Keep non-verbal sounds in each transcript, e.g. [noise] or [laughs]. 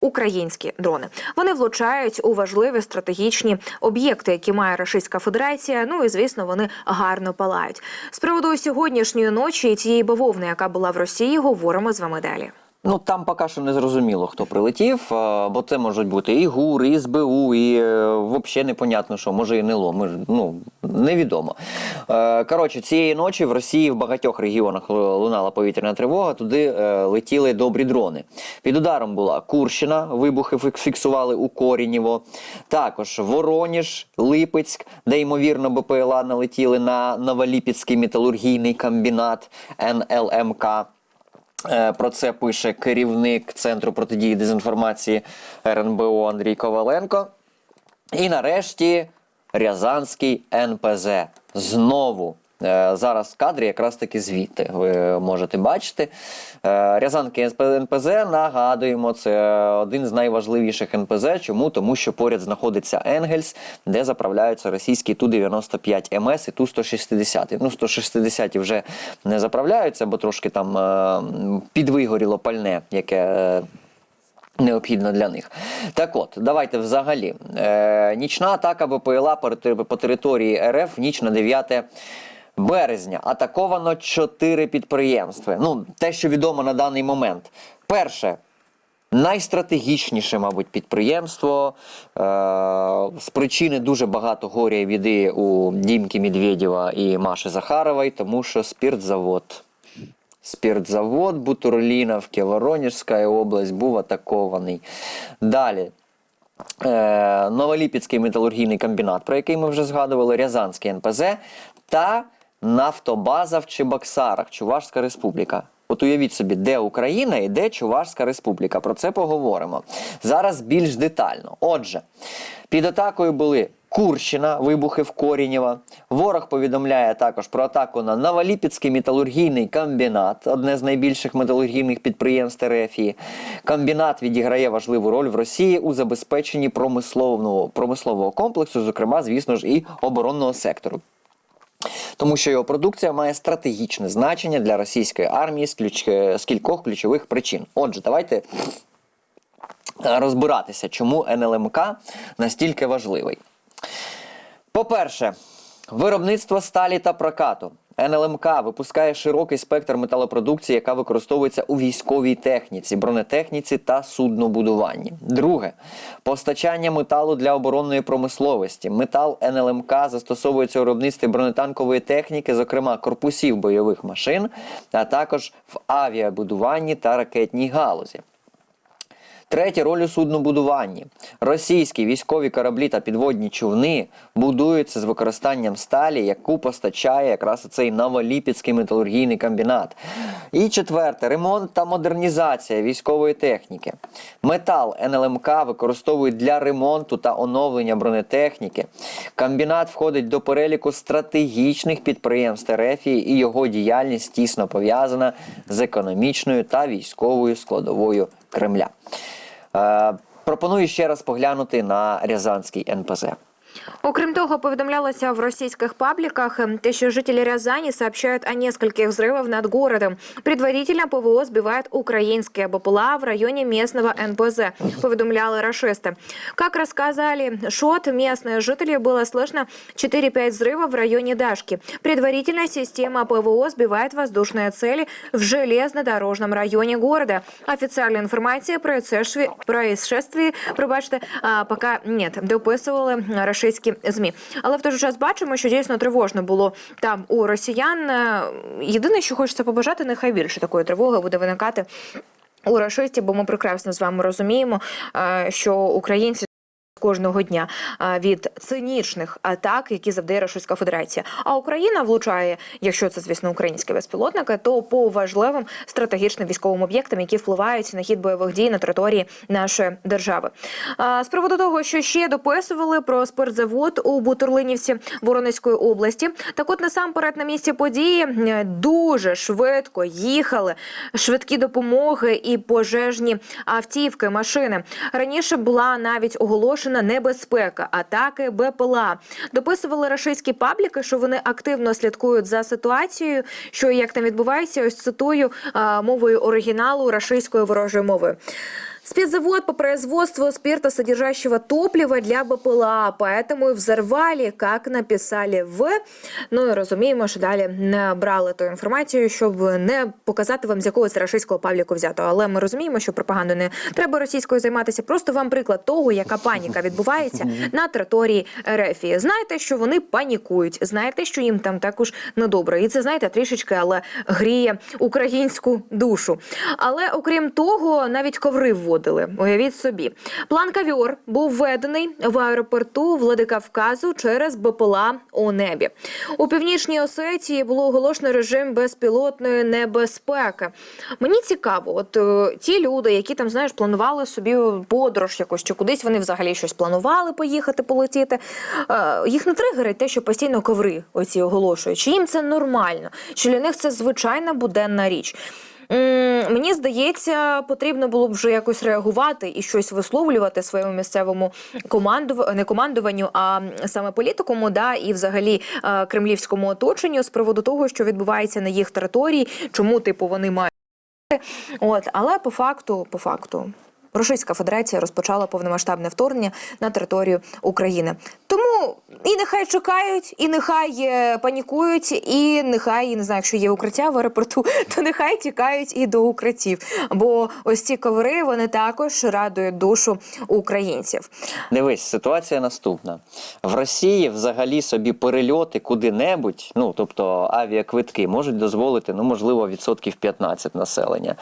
Українські дрони вони влучають у важливі стратегічні об'єкти, які має Російська Федерація. Ну і звісно, вони гарно палають. З приводу сьогоднішньої ночі і тієї бавовни, яка була в Росії, говоримо з вами далі. Ну там поки що не зрозуміло, хто прилетів, е, бо це можуть бути і ГУР, і СБУ, і е, взагалі непонятно, що може і НЛО. Ми ж ну невідомо. Е, Коротше, цієї ночі в Росії в багатьох регіонах лунала повітряна тривога. Туди летіли добрі дрони. Під ударом була Курщина, вибухи фіксували у Корінєво. Також Вороніж, Липецьк, де ймовірно БПЛА налетіли на Новоліпецький металургійний комбінат НЛМК. Е, Про це пише керівник Центру протидії дезінформації РНБО Андрій Коваленко. І нарешті Рязанський НПЗ. Знову. Е, Зараз в кадрі якраз таки звідти ви можете бачити. Е, Рязанський НПЗ, нагадуємо, це один з найважливіших НПЗ. Чому? Тому що поряд знаходиться Енгельс, де заправляються російські Ту-95 МС і Ту-160. Ну, 160 вже не заправляються, бо трошки там е, підвигоріло пальне, яке. Необхідно для них. Так от, давайте взагалі. Е, нічна атака БПЛА по території РФ ніч на 9 березня. Атаковано 4 підприємства. Ну, те, що відомо на даний момент. Перше. Найстратегічніше, мабуть, підприємство. Е, з причини дуже багато горя і біди у Дімки Медведєва і Маші Захарової, тому що спіртзавод. Спіртзавод Бутурліновки, Воронежська область був атакований. Далі. Е, Новоліпецький металургійний комбінат, про який ми вже згадували, Рязанський НПЗ та Нафтобаза в Чебоксарах, Чувашська Республіка. От уявіть собі, де Україна і де Чувашська Республіка. Про це поговоримо. Зараз більш детально. Отже, під атакою були Курщина, вибухи в Корінєва. Ворог повідомляє також про атаку на Новоліпецький металургійний комбінат, одне з найбільших металургійних підприємств РФ. Комбінат відіграє важливу роль в Росії у забезпеченні промислового, промислового комплексу, зокрема, звісно ж, і оборонного сектору. Тому що його продукція має стратегічне значення для російської армії з, ключ... з кількох ключових причин. Отже, давайте е, розбиратися, чому НЛМК настільки важливий. По-перше, виробництво сталі та прокату. НЛМК випускає широкий спектр металопродукції, яка використовується у військовій техніці, бронетехніці та суднобудуванні. Друге постачання металу для оборонної промисловості. Метал НЛМК застосовується у виробництві бронетанкової техніки, зокрема корпусів бойових машин, а також в авіабудуванні та ракетній галузі. Третє роль у суднобудуванні. Російські військові кораблі та підводні човни будуються з використанням сталі, яку постачає якраз цей Новоліпецький металургійний комбінат. І четверте ремонт та модернізація військової техніки. Метал НЛМК використовують для ремонту та оновлення бронетехніки. Комбінат входить до переліку стратегічних підприємств РФ і його діяльність тісно пов'язана з економічною та військовою складовою Кремля. Е, пропоную ще раз поглянути на Рязанський НПЗ. Окрім того, повідомлялося в російських пабліках, ем, те, що жителі Рязани сообщают о нескольких взрывах над городом. Предварительно ПВО сбивает украинские БПЛА в районе местного НПЗ, повідомляли рашисти. Как рассказали ШОТ, местные жители было слышно 4-5 взрывов в районе Дашки. Предварительно система ПВО сбивает воздушные цели в железнодорожном районе города. Официальной информации о происшествии, происшествии пробачте, а, пока нет, дописували Рашистські змі. Але в той же час бачимо, що дійсно тривожно було там у росіян. Е, Єдине, що хочеться побажати, нехай більше такої тривоги буде виникати. У рашистів, бо ми прекрасно з вами розуміємо, е, що українці кожного дня від цинічних атак, які завдає Російська Федерація. А Україна влучає, якщо це звісно українські безпілотники, то по важливим стратегічним військовим об'єктам, які впливають на хід бойових дій на території нашої держави. З приводу того, що ще дописували про спиртзавод у Бутурлинівці Воронезької області, так от насамперед на місці події дуже швидко їхали швидкі допомоги і пожежні автівки, машини. Раніше була навіть оголошена небезпека атаки БПЛА. Дописували рашистські пабліки, що вони активно слідкують за ситуацією, що як там відбувається, ось цитую мовою оригіналу рашистською ворожою мовою. Спецзавод по производству спиртосодержащего топлива для БПЛА, поэтому и взорвали, как написали в. Ну і розуміємо, що далі не брали ту інформацію, щоб не показати вам з якогось рашистського пабліку взято. Але ми розуміємо, що пропагандою не треба російською займатися. Просто вам приклад того, яка паніка відбувається на території РФ. Знаєте, що вони панікують, знаєте, що їм там також недобре. І це знаєте трішечки, але гріє українську душу. Але окрім того, навіть коври вводили. Уявіть собі, план кавіор був введений в аеропорту Владикавказу через БПЛА у небі. У північній Осетії було оголошено режим безпілотної небезпеки. Мені цікаво, от е, ті люди, які там знаєш, планували собі подорож якось чи кудись вони взагалі щось планували поїхати, полетіти. Е, їх не тригерить те, що постійно коври оці оголошують. Чи їм це нормально? Чи для них це звичайна буденна річ? Мені здається, потрібно було б вже якось реагувати і щось висловлювати своєму місцевому командуванню, не командуванню, а саме політикуму, да, і взагалі е, кремлівському оточенню з приводу того, що відбувається на їх території, чому типу вони мають. От, але по факту, по факту, Російська Федерація розпочала повномасштабне вторгнення на територію України. Тому і нехай чекають, і нехай е, панікують, і нехай не знаю, якщо є укриття в аеропорту, [laughs] то нехай тікають і до укриттів. Бо ось ці коври вони також радують душу українців. Дивись, ситуація наступна. В Росії взагалі собі перельоти куди-небудь, ну тобто авіаквитки, можуть дозволити, ну, можливо, відсотків 15 населення.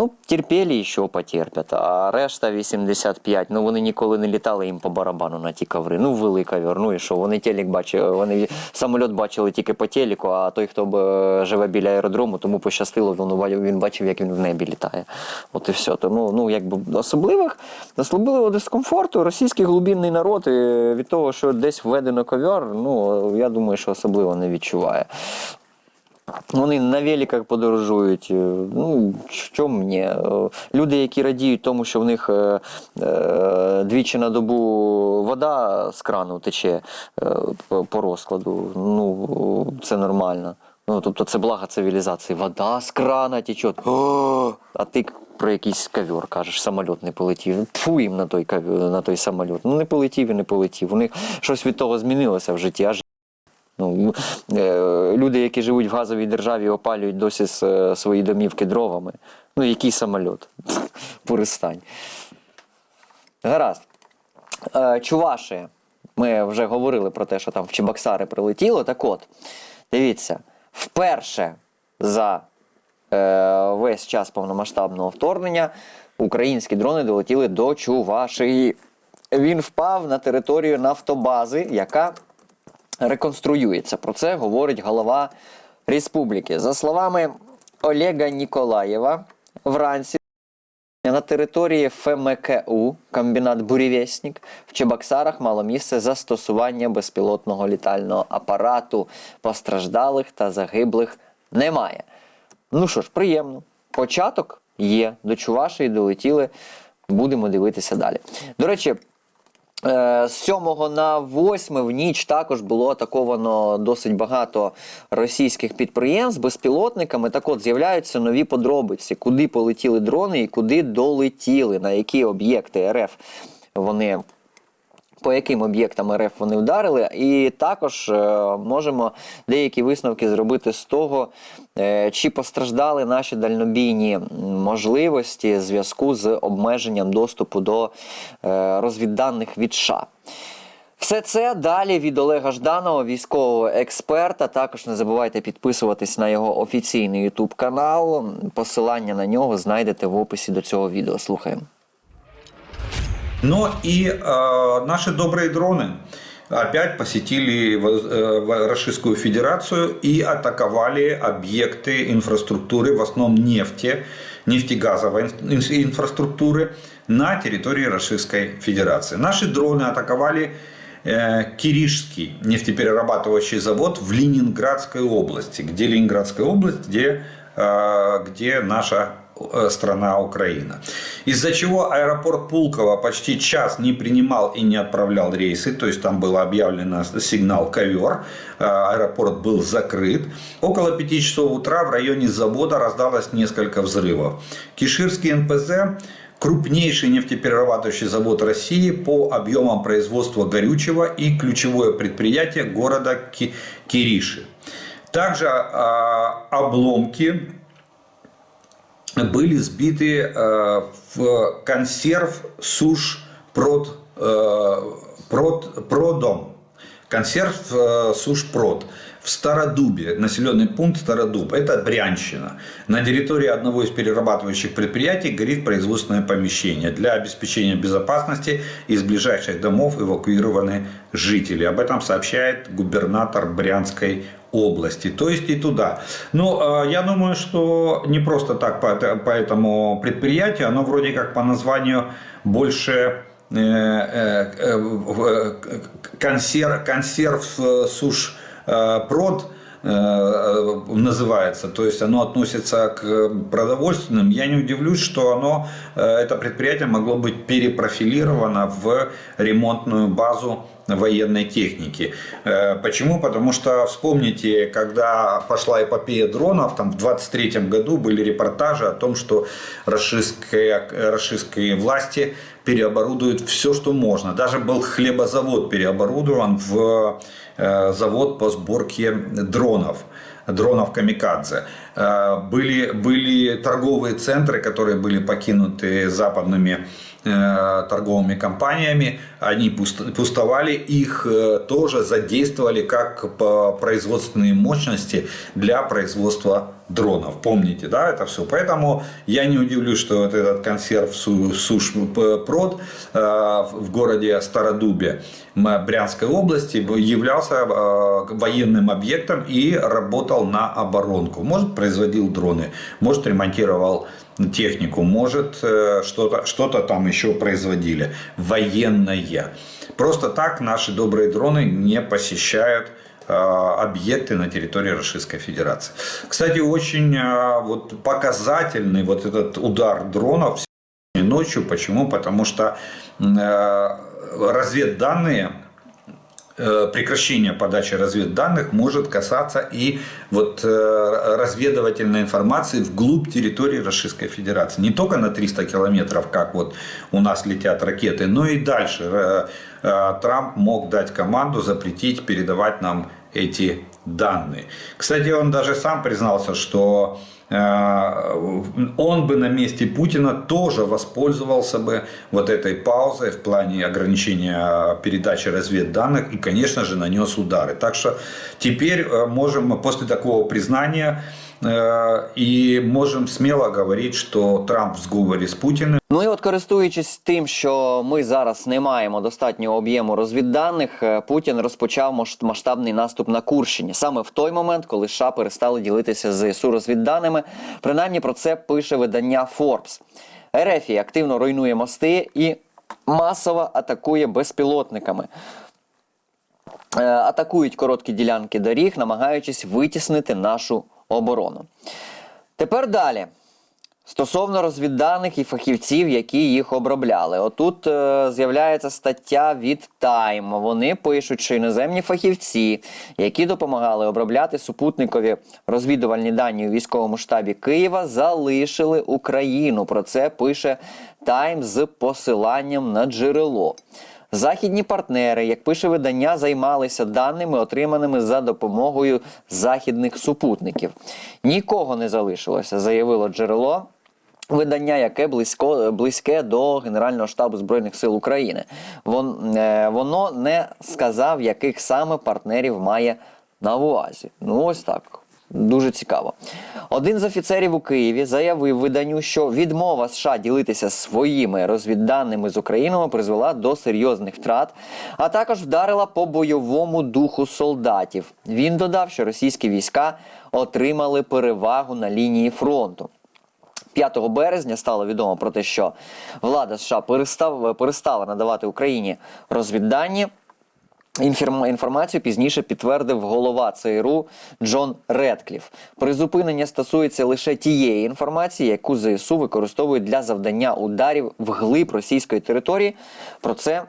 Ну, терпєлі і що потерпять, а решта 85, ну вони ніколи не літали їм по барабану на ті коври. Ну, ввели ковер, ну і що, вони телек бачили, вони самоліт бачили тільки по телеку, а той, хто живе біля аеродрому, тому пощастило, він, він бачив, як він в небі літає. От і все. Тому, ну, якби особливих, особливого дискомфорту російський глубинний народ від того, що десь введено ковер, ну, я думаю, що особливо не відчуває. Вони на великах подорожують. е, Ну, що мені? Е, Люди, які радіють тому, що в них е, двічі на добу вода з крану тече по- розкладу, ну, це нормально. Ну, тобто це благо цивілізації. Вода з крана тече. А ти про якийсь ковер кажеш, самоліт не полетів. Фу їм на той, на той самоліт. Ну не полетів і не полетів. У них щось від того змінилося в житті. Ну, е, люди, які живуть в газовій державі, опалюють досі е, свої домівки дровами. Ну, який самольот? [laughs] Перестань. Гаразд. Е, Чуваші. Ми вже говорили про те, що там в Чебоксари прилетіло. Так от, дивіться, вперше за е, весь час повномасштабного вторгнення українські дрони долетіли до Чувашії. Він впав на територію нафтобази, яка реконструюється. Про це говорить голова республіки. За словами Олега Ніколаєва, вранці на території ФМКУ, комбінат Бурєвєснік, в Чебоксарах мало місце застосування безпілотного літального апарату. Постраждалих та загиблих немає. Ну що ж, приємно. Початок є. До Чувашії долетіли. Будемо дивитися далі. До речі, З 7 на 8 в ніч також було атаковано досить багато російських підприємств безпілотниками. Так от з'являються нові подробиці, куди полетіли дрони і куди долетіли, на які об'єкти РФ вони. По яким об'єктам РФ вони вдарили, і також е, можемо деякі висновки зробити з того, е, чи постраждали наші дальнобійні можливості в зв'язку з обмеженням доступу до е, розвідданих від США. Все це далі від Олега Жданова, військового експерта. Також не забувайте підписуватись на його офіційний YouTube канал. Посилання на нього знайдете в описі до цього відео. Слухаємо. Но и э, наши добрые дроны опять посетили э, в- Российскую Федерацию и атаковали объекты инфраструктуры, в основном нефти, нефтегазовой ин- ин- инфраструктуры на территории Российской Федерации. Наши дроны атаковали э, Киришский нефтеперерабатывающий завод в Ленинградской области. Где Ленинградская область, где, э, где наша э, страна Украина. Из-за чего аэропорт Пулково почти час не принимал и не отправлял рейсы, то есть там был объявлен сигнал ковер, э, аэропорт был закрыт. Около 5 часов утра в районе завода раздалось несколько взрывов. Киширский НПЗ крупнейший нефтеперерабатывающий завод России по объемам производства горючего и ключевое предприятие города Ки- Кириши. Также а, обломки были сбиты э, в консерв суш прод, э, прод, продом. Консерв э, суш прод В Стародубе, населенный пункт Стародуб. Это Брянщина. На территории одного из перерабатывающих предприятий горит производственное помещение. Для обеспечения безопасности из ближайших домов эвакуированы жители. Об этом сообщает губернатор Брянской области, то есть и туда. Но э, я думаю, что не просто так по, по этому предприятию, оно вроде как по названию больше э, э, э, э, консерв, консерв э, суш прод э, называется, то есть оно относится к продовольственным, я не удивлюсь, что оно, э, это предприятие могло быть перепрофилировано в ремонтную базу военной техники. Э, Почему? Потому что вспомните, когда пошла эпопея дронов, там в 23 году были репортажи о том, что российские, российские власти переоборудуют все, что можно. Даже был хлебозавод переоборудован в э, завод по сборке дронов дронов камикадзе. Э, Были, были торговые центры, которые были покинуты западными э, торговыми компаниями, они пуст- пустовали, их тоже задействовали как по- производственные мощности для производства дронов. Помните, да, это все. Поэтому я не удивлюсь, что вот этот консерв Су- Суш П- Прод э, в городе Стародубе Брянской области являлся э, военным объектом и работал на оборонку. Может, производил дроны, может, ремонтировал технику, может, э, что-то что там еще производили. Военное. Просто так наши добрые дроны не посещают э, объекты на территории Российской Федерации. Кстати, очень э, вот показательный вот этот удар дронов ночью. Почему? Потому что э, разведданные э, прекращение подачи разведданных может касаться и вот э, разведывательной информации вглубь территории Российской Федерации. Не только на 300 километров, как вот у нас летят ракеты, но и дальше. Э, Трамп мог дать команду запретить передавать нам эти данные. Кстати, он даже сам признался, что э, он бы на месте Путина тоже воспользовался бы вот этой паузой в плане ограничения передачи разведданных и, конечно же, нанес удары. Так что теперь э, можем после такого признания э, и можем смело говорить, что Трамп в сговоре з Путіним Ну і от користуючись тим, що ми зараз не маємо достатнього об'єму розвідданих, е, Путін розпочав масштабний наступ на Курщині саме в той момент, коли США перестали ділитися з ЗСУ розвідданими. Принаймні про це пише видання Forbes. РФ активно руйнує мости і масово атакує безпілотниками. Е, Атакують короткі ділянки доріг, намагаючись витіснити нашу оборону. Тепер далі. Стосовно розвідданих і фахівців, які їх обробляли. Отут е, з'являється стаття від Time. Вони пишуть, що іноземні фахівці, які допомагали обробляти супутникові розвідувальні дані у військовому штабі Києва, залишили Україну. Про це пише Time з посиланням на джерело. Західні партнери, як пише видання, займалися даними, отриманими за допомогою західних супутників. Нікого не залишилося, заявило джерело. Видання, яке близько, близьке до Генерального штабу Збройних сил України. Вон, е, воно не сказав, яких саме партнерів має на увазі. Ну, ось так. Дуже цікаво. Один з офіцерів у Києві заявив виданню, що відмова США ділитися своїми розвідданими з Україною призвела до серйозних втрат, а також вдарила по бойовому духу солдатів. Він додав, що російські війська отримали перевагу на лінії фронту. 5 березня стало відомо про те, що влада США перестав, перестала надавати Україні розвіддані. Інформ- Інформацію пізніше підтвердив голова ЦРУ Джон Редкліф. Призупинення стосується лише тієї інформації, яку ЗСУ використовують для завдання ударів вглиб російської території. Про це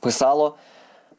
писало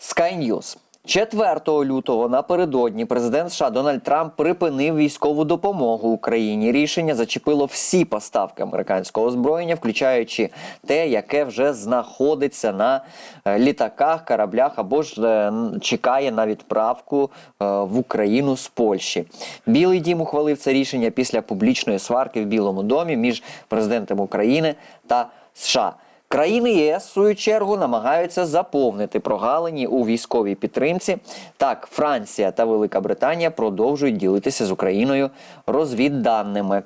Sky News. 4 лютого напередодні президент США Дональд Трамп припинив військову допомогу Україні. Рішення зачепило всі поставки американського озброєння, включаючи те, яке вже знаходиться на е, літаках, кораблях або ж е, чекає на відправку е, в Україну з Польщі. Білий дім ухвалив це рішення після публічної сварки в Білому домі між президентом України та США. Країни ЄС, в свою чергу, намагаються заповнити прогалині у військовій підтримці. Так, Франція та Велика Британія продовжують ділитися з Україною розвідданими.